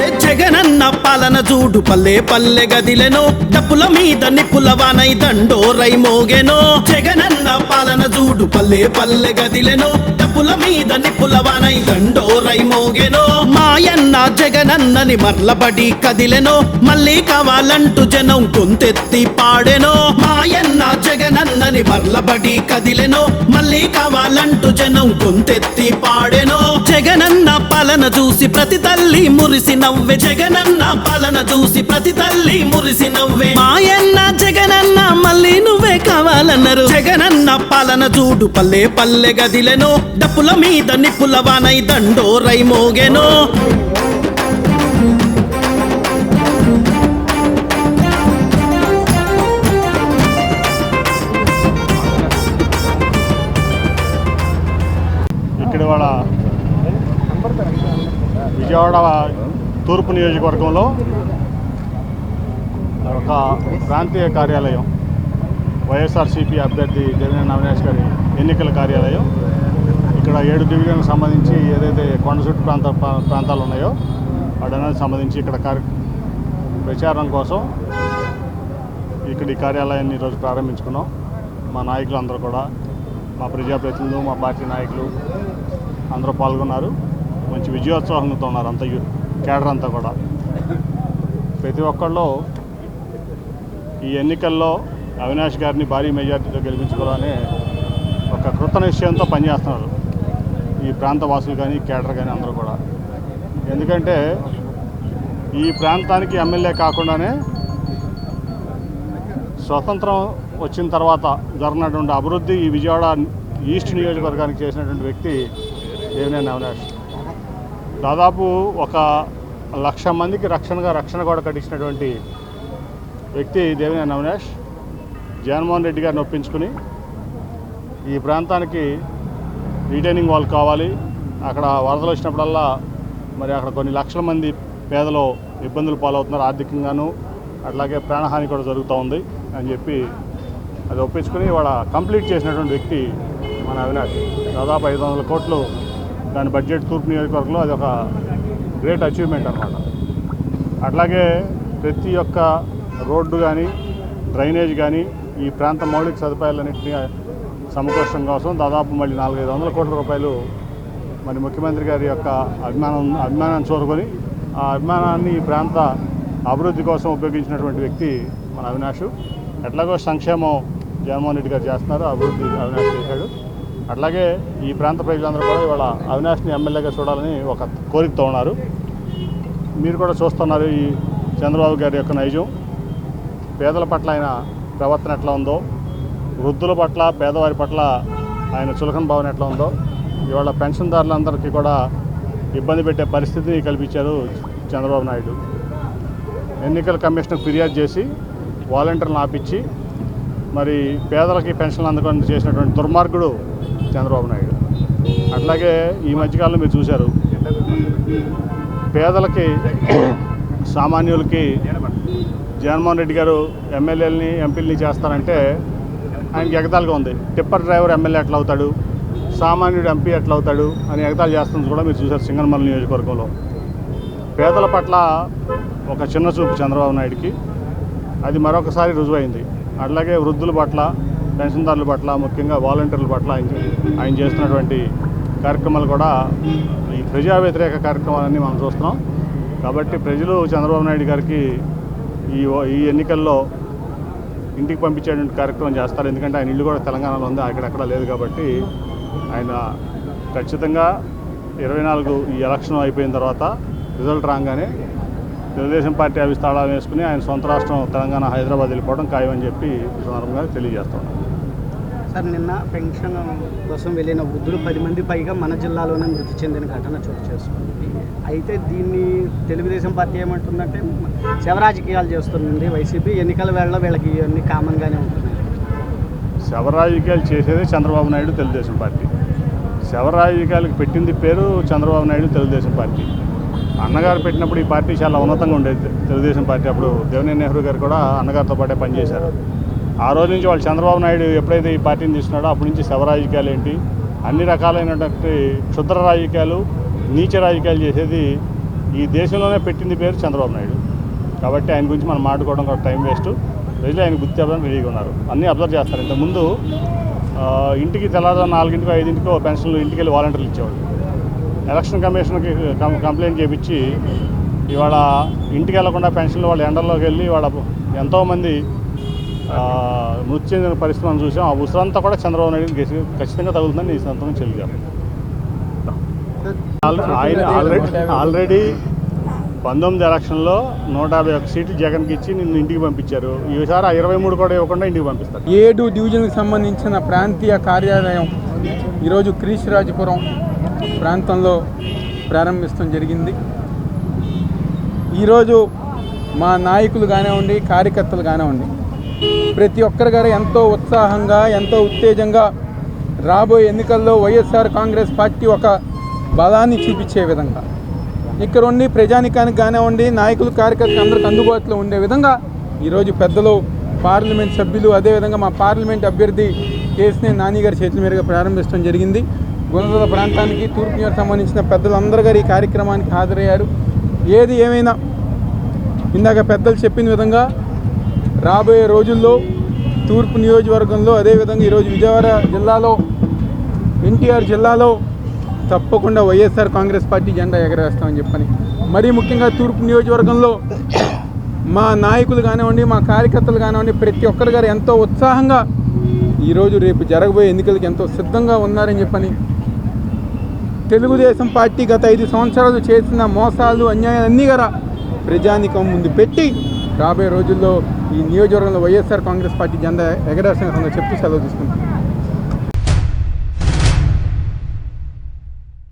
అరే జగనన్న పాలన చూడు. పల్లె పల్లె గదిలెనో డప్పుల మీద నిప్పుల వానై దండోరై మోగెనో. జగనన్న పాలన చూడు. పల్లె పల్లె గదిలెనో డప్పుల మీద నిప్పుల వానై దండోరై మోగెనో. మాయన్న జగనన్నని మర్లబడి కదిలెనో మళ్ళీ కావాలంటూ జనం కొంతెత్తి పాడెనో. మాయన్న జగనన్నని మర్లబడి కదిలెనో మళ్ళీ కావాలంటూ జనం కొంతెత్తి పాడెనో. జగనన్న పాలన చూసి ప్రతి తల్లి మురిసి నవ్వే. జగనన్న పాలన చూసి ప్రతి తల్లి మురిసి నవ్వే. మాయన్న జగనన్న మళ్ళీ నువ్వే కావాలన్నారు. జగనన్న పాలన చూడు పల్లె పల్లె గదిలెనో. డప్పుల మీద నిప్పుల వానై దండోరై మోగెనో. విజయవాడ తూర్పు నియోజకవర్గంలో ఒక ప్రాంతీయ కార్యాలయం వైఎస్ఆర్సీపీ అభ్యర్థి దేవినేని అవినాష్ గారి ఎన్నికల కార్యాలయం. ఇక్కడ ఏడు డివిజన్లకు సంబంధించి ఏదైతే కొండచుట్టు ప్రాంత ప్రాంతాలు ఉన్నాయో వాటన్నిటికి సంబంధించి ఇక్కడ కార్య ప్రచారం కోసం ఇక్కడ ఈ కార్యాలయాన్ని ఈరోజు ప్రారంభించుకున్నాం. మా నాయకులు అందరూ కూడా మా ప్రజాప్రతినిధులు మా పార్టీ నాయకులు అందరూ పాల్గొన్నారు. మంచి విజయోత్సాహంతో ఉన్నారు అంత కేడర్ అంతా కూడా. ప్రతి ఒక్కళ్ళు ఈ ఎన్నికల్లో అవినాష్ గారిని భారీ మెజార్టీతో గెలిపించుకోవాలని ఒక కృత నిశ్చయంతో పనిచేస్తున్నారు ఈ ప్రాంత వాసులు కానీ కేడర్ కానీ అందరూ కూడా. ఎందుకంటే ఈ ప్రాంతానికి ఎమ్మెల్యే కాకుండానే స్వతంత్రం వచ్చిన తర్వాత జరిగినటువంటి అభివృద్ధి ఈ విజయవాడ ఈస్ట్ నియోజకవర్గానికి చేసినటువంటి వ్యక్తి దేవినేని అవినాష్. దాదాపు ఒక లక్ష మందికి రక్షణగా రక్షణ కూడా కట్టించినటువంటి వ్యక్తి దేవినేని అవినాష్ జగన్మోహన్ రెడ్డి గారిని ఒప్పించుకుని ఈ ప్రాంతానికి రీటైనింగ్ వాల్ కావాలి. అక్కడ వరదలు వచ్చినప్పుడల్లా మరి అక్కడ కొన్ని లక్షల మంది పేదలు ఇబ్బందులు పాలవుతున్నారు ఆర్థికంగాను. అట్లాగే ప్రాణహాని కూడా జరుగుతూ ఉంది అని చెప్పి అది ఒప్పించుకుని ఇవాళ కంప్లీట్ చేసినటువంటి వ్యక్తి మన అవినాష్. దాదాపు ఐదు వందల కోట్లు దాని బడ్జెట్ తూర్పు నియోజకవర్గంలో అది ఒక గ్రేట్ అచీవ్మెంట్ అనమాట అట్లాగే ప్రతి ఒక్క రోడ్డు కానీ డ్రైనేజ్ కానీ ఈ ప్రాంత మౌలిక సదుపాయాలన్నింటినీ సమకూర్చడం కోసం దాదాపు మళ్ళీ నాలుగైదు వందల కోట్ల రూపాయలు మరి ముఖ్యమంత్రి గారి యొక్క అభిమానం అభిమానాన్ని చూరుకొని ఆ అభిమానాన్ని ఈ ప్రాంత అభివృద్ధి కోసం ఉపయోగించినటువంటి వ్యక్తి మన అవినాష్. ఎట్లాగో సంక్షేమం జగన్మోహన్ రెడ్డి గారు చేస్తున్నారు అభివృద్ధి అవినాష్ చేశాడు. అట్లాగే ఈ ప్రాంత ప్రజలందరూ కూడా ఇవాళ అవినాష్ని ఎమ్మెల్యేగా చూడాలని ఒక కోరికతో ఉన్నారు. మీరు కూడా చూస్తున్నారు ఈ చంద్రబాబు గారి యొక్క నైజం. పేదల పట్ల ఆయన ప్రవర్తన ఎట్లా ఉందో వృద్ధుల పట్ల పేదవారి పట్ల ఆయన చులకన భావన ఎట్లా ఉందో ఇవాళ పెన్షన్దారులందరికీ కూడా ఇబ్బంది పెట్టే పరిస్థితిని కల్పించారు చంద్రబాబు నాయుడు. ఎన్నికల కమిషన్కు ఫిర్యాదు చేసి వాలంటీర్లను ఆపించి మరి పేదలకి పెన్షన్లు అందకుండా చేసినటువంటి దుర్మార్గుడు చంద్రబాబు నాయుడు. అట్లాగే ఈ మధ్యకాలంలో మీరు చూశారు పేదలకి సామాన్యులకి జగన్మోహన్ రెడ్డి గారు ఎమ్మెల్యేలని ఎంపీలని చేస్తారంటే ఆయనకి ఎగతాలుగా ఉంది. టిప్పర్ డ్రైవర్ ఎమ్మెల్యే ఎట్లా అవుతాడు సామాన్యుడు ఎంపీ ఎట్లా అవుతాడు అని ఎగతాలు చేస్తుంది కూడా మీరు చూశారు సింగనమల నియోజకవర్గంలో. పేదల పట్ల ఒక చిన్న చూపు చంద్రబాబు నాయుడికి. అది మరొకసారి రుజువైంది. అట్లాగే వృద్ధుల పట్ల పెన్షన్దారుల పట్ల ముఖ్యంగా వాలంటీర్ల పట్ల ఆయన ఆయన చేస్తున్నటువంటి కార్యక్రమాలు కూడా ఈ ప్రజా వ్యతిరేక కార్యక్రమాలన్నీ మనం చూస్తున్నాం. కాబట్టి ప్రజలు చంద్రబాబు నాయుడు గారికి ఈ ఈ ఎన్నికల్లో ఇంటికి పంపించేటువంటి కార్యక్రమం చేస్తారు. ఎందుకంటే ఆయన ఇల్లు కూడా తెలంగాణలో ఉంది అక్కడెక్కడ లేదు కాబట్టి ఆయన ఖచ్చితంగా ఇరవై నాలుగు ఈ ఎలక్షన్ అయిపోయిన తర్వాత రిజల్ట్ రాగానే తెలుగుదేశం పార్టీ ఆఫీస్ తాళాలు వేసుకుని ఆయన సొంత రాష్ట్రం తెలంగాణ హైదరాబాద్ వెళ్ళిపోవడం ఖాయమని చెప్పి ఈ సందర్భంగా తెలియజేస్తున్నాం. సార్ నిన్న పెన్షన్ కోసం వెళ్ళిన వృద్ధులు పది మంది పైగా మన జిల్లాలోనే మృతి చెందిన ఘటన చోటు చేసుకుంది. అయితే దీన్ని తెలుగుదేశం పార్టీ ఏమంటుందంటే శవ రాజకీయాలు చేస్తుంది వైసీపీ. ఎన్నికల వేళ వీళ్ళకి ఇవన్నీ కామన్గానే ఉంటున్నాయి. శవ రాజకీయాలు చేసేదే చంద్రబాబు నాయుడు తెలుగుదేశం పార్టీ. శవ రాజకీయాలకు పెట్టింది పేరు చంద్రబాబు నాయుడు తెలుగుదేశం పార్టీ. అన్నగారు పెట్టినప్పుడు ఈ పార్టీ చాలా ఉన్నతంగా ఉండేది. తెలుగుదేశం పార్టీ అప్పుడు దేవినేని నెహ్రూ గారు కూడా అన్నగారితో పాటే పనిచేశారు. ఆ రోజు నుంచి వాళ్ళు చంద్రబాబు నాయుడు ఎప్పుడైతే ఈ పార్టీని తీసుకున్నాడో అప్పటి నుంచి శవ రాజకీయాలు ఏంటి? అన్ని రకాలైనటువంటి క్షుద్ర రాజకీయాలు నీచ రాజకీయాలు చేసేది ఈ దేశంలోనే పెట్టింది పేరు చంద్రబాబు నాయుడు. కాబట్టి ఆయన గురించి మనం మాట్లాడుకోవడం కూడా టైం వేస్ట్. ప్రజలు ఆయన గుర్తు చెప్పడానికి రెడీగా ఉన్నారు. అన్నీ అబ్జర్వ్ చేస్తారు. ఇంతకుముందు ఇంటికి తెల్లారు నాలుగింటికో ఐదింటికో పెన్షన్లు ఇంటికి వెళ్ళి వాలంటీర్లు ఇచ్చేవాళ్ళు. ఎలక్షన్ కమిషన్కి కంప్లైంట్ చేయించి ఇవాళ ఇంటికి వెళ్ళకుండా పెన్షన్లు వాళ్ళ ఎండల్లోకి వెళ్ళి వాళ్ళ ఎంతోమంది మృతి చెందిన పరిస్థితి మనం చూసాం. ఆ ఉసిరంతా కూడా చంద్రబాబు నాయుడు ఖచ్చితంగా తగులుతుందని ఈ సంతకం చెల్లిగారు. ఆయన ఆల్రెడీ ఆల్రెడీ పంతొమ్మిది ఎలక్షన్లో నూట యాభై ఒక్క సీట్లు జగన్కి ఇచ్చి నిన్ను ఇంటికి పంపించారు. ఈసారి ఆ ఇరవై మూడు కూడా ఇవ్వకుండా ఇంటికి పంపిస్తారు. ఏడు డివిజన్కి సంబంధించిన ప్రాంతీయ కార్యాలయం ఈరోజు క్రీశ్రాజపురం ప్రాంతంలో ప్రారంభించడం జరిగింది. ఈరోజు మా నాయకులు కానివ్వండి కార్యకర్తలు కానివ్వండి ప్రతి ఒక్కరి గారు ఎంతో ఉత్సాహంగా ఎంతో ఉత్తేజంగా రాబోయే ఎన్నికల్లో వైఎస్ఆర్ కాంగ్రెస్ పార్టీ ఒక బలాన్ని చూపించే విధంగా ఇక్కడ ఉండి ప్రజానికానికి కానివ్వండి నాయకులు కార్యకర్తలు అందరికి అందుబాటులో ఉండే విధంగా ఈరోజు పెద్దలు పార్లమెంట్ సభ్యులు అదేవిధంగా మా పార్లమెంట్ అభ్యర్థి కేసినే నాని గారి చేతుల మీదుగా ప్రారంభించడం జరిగింది. గుణదల ప్రాంతానికి తూర్పు నియోజక సంబంధించిన పెద్దలందరూ గారు ఈ కార్యక్రమానికి హాజరయ్యారు. ఏది ఏమైనా ఇందాక పెద్దలు చెప్పిన విధంగా రాబోయే రోజుల్లో తూర్పు నియోజకవర్గంలో అదేవిధంగా ఈరోజు విజయవాడ జిల్లాలో ఎన్టీఆర్ జిల్లాలో తప్పకుండా వైఎస్ఆర్ కాంగ్రెస్ పార్టీ జెండా ఎగరేస్తామని చెప్పని. మరీ ముఖ్యంగా తూర్పు నియోజకవర్గంలో మా నాయకులు కానివ్వండి మా కార్యకర్తలు కానివ్వండి ప్రతి ఒక్కరు గారు ఎంతో ఉత్సాహంగా ఈరోజు రేపు జరగబోయే ఎన్నికలకు ఎంతో సిద్ధంగా ఉన్నారని చెప్పని తెలుగుదేశం పార్టీ గత ఐదు సంవత్సరాలు చేసిన మోసాలు అన్యాయాలన్నీ కూడా ప్రజానికం ముందు పెట్టి రాబోయే రోజుల్లో ఈ నియోజకవర్గంలో వైఎస్ఆర్ కాంగ్రెస్ పార్టీ జెండా ఎగరేసిన చెప్తూ సెలవు తీసుకుంటాం